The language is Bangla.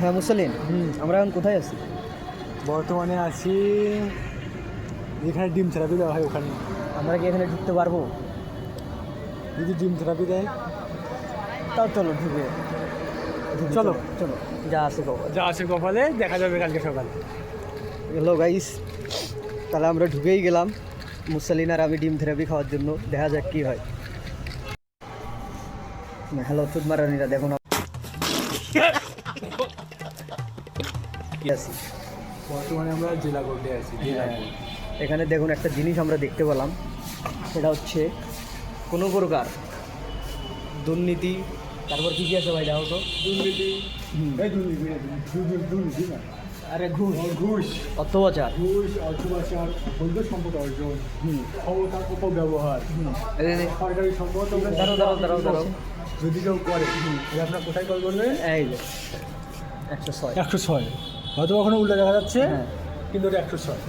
হ্যাঁ মুসলিন আমরা এখন কোথায় আছি? বর্তমানে আছি যেখানে ডিম থেরাপি দেওয়া হয় ওখানে। আমরা কি এখানে ঢুকতে পারব? যদি ডিম থেরাপি দেয় তাও চলো ঢুকে। চলো। চলো যা আছে খবর যা আছে কপালে দেখা যাবে কালকে সকালে। হ্যালো গাইস তাহলে আমরা ঢুকেই গেলাম মুসালিন আর আমি ডিম থেরাপি খাওয়ার জন্য। দেখা যাক কি হয়। হ্যালো চুদ মারানিরা কি আছে? বর্তমানে আমরা জেলা কোর্টে আছি হ্যাঁ। এখানে দেখুন একটা জিনিস আমরা দেখতে পেলাম। সেটা হচ্ছে কোনো প্রকার দুর্নীতি। তারপর কি কি আছে ভাই দেখো তো। দুর্নীতি। দুর্নীতি না? আরে ঘুষ। ঘুষ। অত্যাচার ঘুষ অর্থবাচার বৈধ সম্পদ অর্জন ক্ষমতার অপব্যবহার সরকারি সম্পদ। দাঁড়াও, দাঁড়াও, দাঁড়াও, দাঁড়াও। যদি কেউ করে আপনার কোথায় কল করবেন? এই একশো ছয়। একশো ছয়। হয়তো কখনো উল্টো দেখা যাচ্ছে হ্যাঁ। কিন্তু এটা একশো ছয়